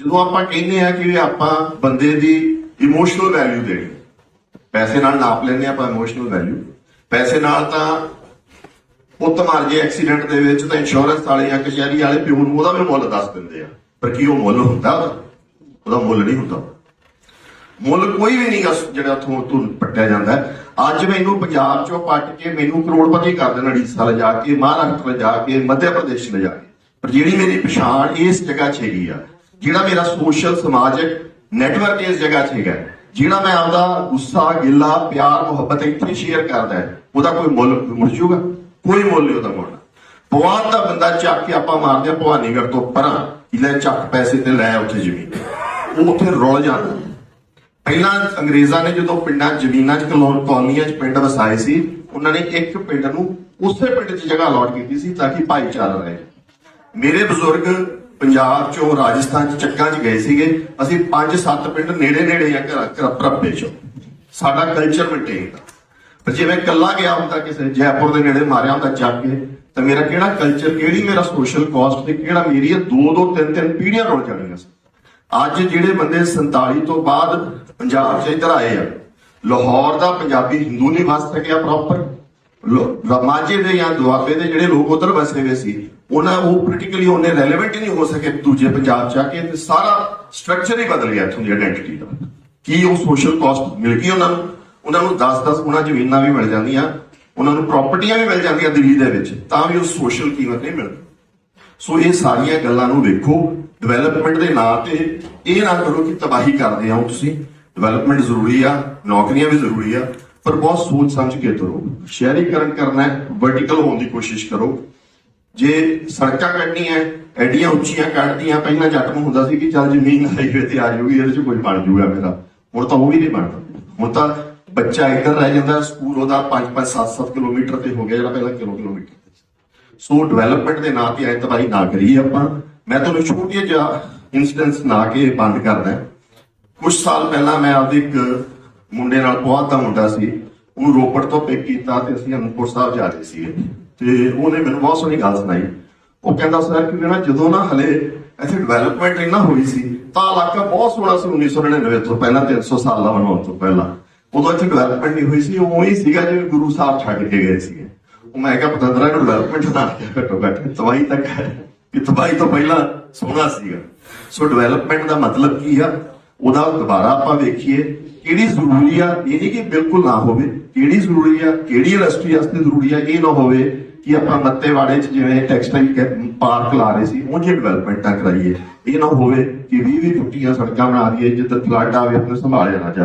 ਜਦੋਂ ਆਪਾਂ ਕਹਿੰਦੇ ਆ ਕਿ ਆਪਾਂ ਬੰਦੇ ਦੀ ਇਮੋਸ਼ਨਲ ਵੈਲਿਊ ਦੇਣੀ, ਪੈਸੇ ਨਾਲ ਨਾਪ ਲੈਂਦੇ ਆ ਆਪਾਂ ਇਮੋਸ਼ਨਲ ਵੈਲਿਊ ਪੈਸੇ ਨਾਲ ਤਾਂ ਪੁੱਤ ਮਰ ਜੇ ਐਕਸੀਡੈਂਟ ਦੇ ਵਿੱਚ ਤਾਂ ਇੰਸ਼ੋਰੈਂਸ ਵਾਲੇ ਜਾਂ ਕਚਹਿਰੀ ਵਾਲੇ ਪਿਓ ਨੂੰ ਉਹਦਾ ਵੀ ਮੁੱਲ ਦੱਸ ਦਿੰਦੇ ਆ। ਪਰ ਕੀ ਉਹ ਮੁੱਲ ਹੁੰਦਾ ਉਹਦਾ? ਉਹਦਾ ਮੁੱਲ ਨਹੀਂ ਹੁੰਦਾ। ਮੁੱਲ ਕੋਈ ਵੀ ਨਹੀਂ ਜਿਹੜਾ ਉੱਥੋਂ ਤੋਂ ਪੱਟਿਆ ਜਾਂਦਾ। ਅੱਜ ਮੈਨੂੰ ਪੰਜਾਬ ਚੋਂ ਪੱਟ ਕੇ ਮੈਨੂੰ ਕਰੋੜਪਤੀ ਕਰ ਦੇਣ ਉੜੀਸਾ ਲਿਜਾ ਕੇ, ਮਹਾਰਾਸ਼ਟਰ ਲਿਜਾ ਕੇ ਮੱਧ ਪ੍ਰਦੇਸ਼ ਲਿਜਾ ਕੇ। ਪਰ ਜਿਹੜੀ ਮੇਰੀ ਪਛਾਣ ਇਸ ਜਗ੍ਹਾ 'ਚ ਹੈਗੀ ਆ ਜਿਹੜਾ ਮੇਰਾ ਸੋਸ਼ਲ ਸਮਾਜਿਕ ਨੈਟਵਰਕ ਇਸ ਜਗ੍ਹਾ 'ਚ ਹੈਗਾ। ਜਿਹੜਾ ਮੈਂ ਆਪਦਾ ਗੁੱਸਾ, ਗਿੱਲਾ, ਪਿਆਰ, ਮੁਹੱਬਤ ਇੱਥੇ ਸ਼ੇਅਰ ਕਰਦਾ ਉਹਦਾ ਕੋਈ ਮੁੱਲ ਮੁੜ ਜੂਗਾ ਕੋਈ ਮੁੱਲ ਨਹੀਂ ਉਹਦਾ ਮੁੜਨਾ। ਭਗਵਾਨ ਦਾ ਬੰਦਾ ਚੱਕ ਕੇ ਆਪਾਂ ਮਾਰਦੇ ਆ ਭਵਾਨੀਗੜ੍ਹ ਤੋਂ ਪਰਾਂ, ਕਿ ਚੱਕ ਪੈਸੇ ਤੇ ਲੈ ਉੱਥੇ ਜ਼ਮੀਨ। ਉਹ ਉੱਥੇ ਰੁਲ ਜਾਂਦਾ ਪਹਿਲਾਂ ਅੰਗਰੇਜ਼ਾਂ ਨੇ ਜਦੋਂ ਪਿੰਡਾਂ, ਜ਼ਮੀਨਾਂ 'ਚ ਕਲੋਨ ਕਲੋਨੀਆਂ 'ਚ ਪਿੰਡ ਵਸਾਏ ਸੀ, ਉਹਨਾਂ ਨੇ ਇੱਕ ਪਿੰਡ ਨੂੰ ਉਸੇ ਪਿੰਡ 'ਚ ਜਗ੍ਹਾ ਅਲਾਟ ਕੀਤੀ ਸੀ ਤਾਂ ਕਿ ਭਾਈਚਾਰਾ ਰਹੇ। ਮੇਰੇ ਬਜ਼ੁਰਗ ਪੰਜਾਬ 'ਚੋਂ ਰਾਜਸਥਾਨ 'ਚ ਚੱਕਾਂ 'ਚ ਗਏ ਸੀਗੇ। ਅਸੀਂ 5-7 ਪਿੰਡ ਨੇੜੇ ਨੇੜੇ ਆ ਘਰ ਘਰ ਪ੍ਰੱਪੇ 'ਚੋਂ। ਸਾਡਾ ਕਲਚਰ ਮੇਨਟੇਨ ਦਾ ਪਰ ਜੇ ਮੈਂ ਇਕੱਲਾ ਗਿਆ ਹੁੰਦਾ, ਕਿਸੇ ਜੈਪੁਰ ਦੇ ਨੇੜੇ ਮਾਰਿਆ ਹੁੰਦਾ ਚੱਕ ਕੇ, ਤਾਂ ਮੇਰਾ ਕਿਹੜਾ ਕਲਚਰ ਕਿਹੜੀ ਮੇਰਾ ਸੋਸ਼ਲ ਕਾਸਟ ਤੇ ਕਿਹੜਾ ਮੇਰੀ ਇਹ ਦੋ ਦੋ, ਤਿੰਨ ਤਿੰਨ ਪੀੜ੍ਹੀਆਂ ਰੁਲ ਜਾਣੀਆਂ ਸੀ। ਅੱਜ ਜਿਹੜੇ ਬੰਦੇ 47 ਤੋਂ ਬਾਅਦ ਪੰਜਾਬ 'ਚ ਇੱਧਰ ਆਏ ਆ, ਲਾਹੌਰ ਦਾ ਪੰਜਾਬੀ ਹਿੰਦੂ ਨਹੀਂ ਵਸ ਸਕਿਆ ਪ੍ਰੋਪਰ ਮਾਝੇ ਦੇ ਜਾਂ ਦੁਆਬੇ ਦੇ ਜਿਹੜੇ ਲੋਕ ਉਧਰ ਵਸੇ ਹੋਏ ਸੀ, ਉਹਨਾਂ ਉਹ ਪੋਲੀਟੀਕਲੀ ਉਹਨੇ ਰੈਲੇਵੈਂਟ ਹੀ ਨਹੀਂ ਹੋ ਸਕੇ ਦੂਜੇ ਪੰਜਾਬ 'ਚ ਆ ਕੇ ਤੇ ਸਾਰਾ ਸਟਰਕਚਰ ਹੀ ਬਦਲ ਗਿਆ ਇੱਥੋਂ ਦੀ ਆਇਡੈਂਟੀਟੀ ਦਾ। ਕੀ ਉਹ ਸੋਸ਼ਲ ਕਾਸਟ ਮਿਲ ਗਈ ਉਹਨਾਂ ਨੂੰ? ਉਹਨਾਂ ਨੂੰ 10-10 ਗੁਣਾ ਜ਼ਮੀਨਾਂ ਵੀ ਮਿਲ ਜਾਂਦੀਆਂ, ਉਹਨਾਂ ਨੂੰ ਪ੍ਰਾਪਰਟੀਆਂ ਵੀ ਮਿਲ ਜਾਂਦੀਆਂ ਦਿੱਲੀ ਦੇ ਵਿੱਚ, ਤਾਂ ਵੀ ਉਹ ਸੋਸ਼ਲ ਕੀਮਤ ਨਹੀਂ ਮਿਲਦੀ। ਸੋ ਇਹ ਸਾਰੀਆਂ ਗੱਲਾਂ ਨੂੰ ਵੇਖੋ ਡਿਵੈਲਪਮੈਂਟ ਦੇ ਨਾਂ ਤੇ ਇਹ ਨਾ ਕਰੋ ਕਿ ਤਬਾਹੀ ਕਰਦੇ ਆਓ ਤੁਸੀਂ। ਡਿਵੈਲਪਮੈਂਟ ਜ਼ਰੂਰੀ ਆ, ਨੌਕਰੀਆਂ ਵੀ ਜ਼ਰੂਰੀ ਆ ਪਰ ਬਹੁਤ ਸੋਚ ਸਮਝ ਕੇ ਤੁਰੋ। ਸ਼ਹਿਰੀਕਰਨ ਕਰਨਾ ਹੈ ਵਰਟੀਕਲ ਹੋਣ ਦੀ ਕੋਸ਼ਿਸ਼ ਕਰੋ। ਜੇ ਸੜਕਾਂ ਕੱਢਣੀਆਂ ਐਡੀਆਂ ਉੱਚੀਆਂ ਕੱਢਦੀਆਂ, ਪਹਿਲਾਂ ਜੱਟ ਨੂੰ ਹੁੰਦਾ ਸੀ ਕਿ ਚੱਲ ਜ਼ਮੀਨ ਹਾਈਵੇ ਤੇ ਆ ਜਾਊਗੀ, ਇਹਦੇ 'ਚ ਕੋਈ ਬਣ ਜਾਊਗਾ ਮੇਰਾ। ਹੁਣ ਤਾਂ ਉਹ ਵੀ ਨਹੀਂ ਬਣਦਾ। ਹੁਣ ਤਾਂ ਬੱਚਾ ਇੱਧਰ ਰਹਿ ਜਾਂਦਾ, ਸਕੂਲ ਉਹਦਾ 5-5 7-7 ਕਿਲੋਮੀਟਰ ਤੇ ਹੋ ਗਿਆ, ਜਿਹੜਾ ਪਹਿਲਾਂ ਕਿਲੋ ਕਿਲੋਮੀਟਰ ਸੋ। ਡਿਵੈਲਪਮੈਂਟ ਦੇ ਨਾਂ ਤੇ ਐ ਨਾ ਕਰੀਏ ਆਪਾਂ। ਮੈਂ ਤੁਹਾਨੂੰ ਛੋਟੀ ਜਿਹਾ ਇਨਸੀਡੈਂਟਸ ਨਾ ਕੇ ਬੰਦ ਕਰਦਾ। ਕੁਝ ਸਾਲ ਪਹਿਲਾਂ ਮੈਂ ਆਪਦੇ ਇੱਕ ਮੁੰਡੇ ਨਾਲ ਬਹੁਤ ਦਾ ਮੁੰਡਾ ਸੀ, ਉਹਨੂੰ ਰੋਪੜ ਤੋਂ ਪਿਕ ਕੀਤਾ ਤੇ ਅਸੀਂ ਅਨੰਦਪੁਰ ਸਾਹਿਬ ਜਾ ਰਹੇ ਸੀਗੇ। ਤੇ ਉਹਨੇ ਮੈਨੂੰ ਬਹੁਤ ਸੋਹਣੀ ਗੱਲ ਸੁਣਾਈ। ਉਹ ਕਹਿੰਦਾ, ਸਰ ਕਿ ਨਾ ਜਦੋਂ ਨਾ ਹਲੇ ਇੱਥੇ ਡਿਵੈਲਪਮੈਂਟ ਇੰਨਾ ਹੋਈ ਸੀ, ਤਾਂ ਇਲਾਕਾ ਬਹੁਤ ਸੋਹਣਾ ਸੀ 1999 ਤੋਂ ਪਹਿਲਾਂ 300 ਸਾਲ ਦਾ ਬਣਾਉਣ ਤੋਂ ਪਹਿਲਾਂ। ਉਦੋਂ ਇੱਥੇ ਡਿਵੈਲਪਮੈਂਟ ਨਹੀਂ ਹੋਈ ਸੀ, ਉਹ ਹੀ ਸੀਗਾ ਜਿਵੇਂ ਗੁਰੂ ਸਾਹਿਬ ਛੱਡ ਕੇ ਗਏ ਸੀਗੇ। ਉਹ ਮੈਂ ਕਿਹਾ ਪਤੰਦਰਾ ਨੂੰ ਡਿਵੈਲਪਮੈਂਟ ਨਾ ਕਿਹਾ ਘੱਟੋ ਘੱਟ, ਤਬਾਹੀ ਤੱਕ ਕਿ ਤਬਾਹੀ ਤੋਂ ਪਹਿਲਾਂ ਸੋਹਣਾ ਸੀਗਾ। ਸੋ ਡਿਵੈਲਪਮੈਂਟ ਦਾ ਮਤਲਬ ਕੀ ਆ? ਉਹਦਾ ਦੁਬਾਰਾ ਆਪਾਂ ਵੇਖੀਏ ਕਿਹੜੀ ਜ਼ਰੂਰੀ ਆ, ਇਹ ਨਹੀਂ ਕਿ ਬਿਲਕੁਲ ਨਾ ਹੋਵੇ, ਕਿਹੜੀ ਜ਼ਰੂਰੀ ਆ, ਕਿਹੜੀ ਇੰਡਸਟਰੀ ਵਾਸਤੇ ਜ਼ਰੂਰੀ ਆ, ਇਹ ਨਾ ਹੋਵੇ ਕਿ ਆਪਾਂ ਮੱਤੇਵਾੜੇ 'ਚ ਜਿਵੇਂ ਟੈਕਸਟਾਈਲ ਪਾਰਕ ਲਾ ਰਹੇ ਸੀ ਉਹ ਜੇ ਡਿਵੈਲਪਮੈਂਟਾਂ ਕਰਾਈਏ। ਇਹ ਨਾ ਹੋਵੇ ਕਿ 20 20 ਟੁੱਟੀਆਂ ਸੜਕਾਂ ਬਣਾ ਦਈਏ, ਜਿੱਦ ਫਲੱਡ ਆਵੇ, ਆਪਣੇ ਸੰਭਾਲਿਆ ਨਾ ਜਾਵੇ